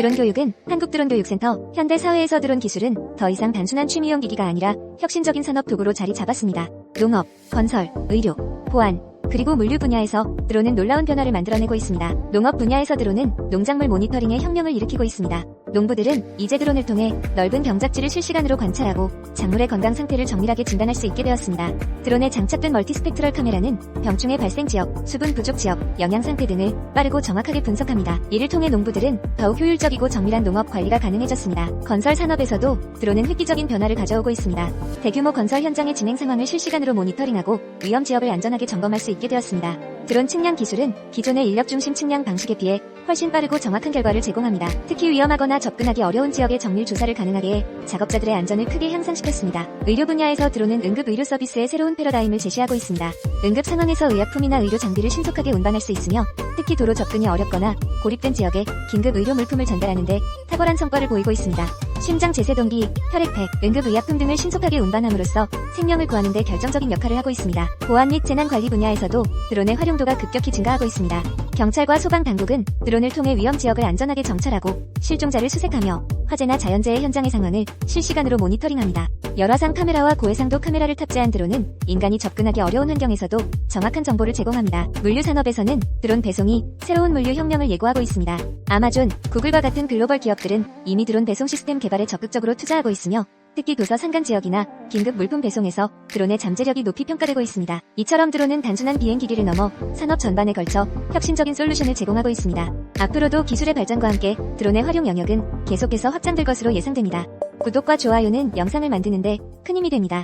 드론 교육은 한국 드론 교육센터, 현대 사회에서 드론 기술은 더 이상 단순한 취미용 기기가 아니라 혁신적인 산업 도구로 자리 잡았습니다. 농업, 건설, 의료, 보안, 그리고 물류 분야에서 드론은 놀라운 변화를 만들어내고 있습니다. 농업 분야에서 드론은 농작물 모니터링에 혁명을 일으키고 있습니다. 농부들은 이제 드론을 통해 넓은 병작지를 실시간으로 관찰하고 작물의 건강 상태를 정밀하게 진단할 수 있게 되었습니다. 드론에 장착된 멀티스펙트럴 카메라는 병충해 발생 지역, 수분 부족 지역, 영양 상태 등을 빠르고 정확하게 분석합니다. 이를 통해 농부들은 더욱 효율적이고 정밀한 농업 관리가 가능해졌습니다. 건설 산업에서도 드론은 획기적인 변화를 가져오고 있습니다. 대규모 건설 현장의 진행 상황을 실시간으로 모니터링하고 위험 지역을 안전하게 점검할 수 있게 되었습니다. 드론 측량 기술은 기존의 인력 중심 측량 방식에 비해 훨씬 빠르고 정확한 결과를 제공합니다. 특히 위험하거나 접근하기 어려운 지역의 정밀 조사를 가능하게 해 작업자들의 안전을 크게 향상시켰습니다. 의료 분야에서 드론은 응급 의료 서비스의 새로운 패러다임을 제시하고 있습니다. 응급 상황에서 의약품이나 의료 장비를 신속하게 운반할 수 있으며 특히 도로 접근이 어렵거나 고립된 지역에 긴급 의료 물품을 전달하는데 탁월한 성과를 보이고 있습니다. 심장 제세동기, 혈액팩, 응급의약품 등을 신속하게 운반함으로써 생명을 구하는 데 결정적인 역할을 하고 있습니다. 보안 및 재난 관리 분야에서도 드론의 활용도가 급격히 증가하고 있습니다. 경찰과 소방 당국은 드론을 통해 위험 지역을 안전하게 정찰하고 실종자를 수색하며 화재나 자연재해 현장의 상황을 실시간으로 모니터링합니다. 열화상 카메라와 고해상도 카메라를 탑재한 드론은 인간이 접근하기 어려운 환경에서도 정확한 정보를 제공합니다. 물류 산업에서는 드론 배송이 새로운 물류 혁명을 예고하고 있습니다. 아마존, 구글과 같은 글로벌 기업들은 이미 드론 배송 시스템 개발에 적극적으로 투자하고 있으며 특히 도서 산간 지역이나 긴급 물품 배송에서 드론의 잠재력이 높이 평가되고 있습니다. 이처럼 드론은 단순한 비행기기를 넘어 산업 전반에 걸쳐 혁신적인 솔루션을 제공하고 있습니다. 앞으로도 기술의 발전과 함께 드론의 활용 영역은 계속해서 확장될 것으로 예상됩니다. 구독과 좋아요는 영상을 만드는데 큰 힘이 됩니다.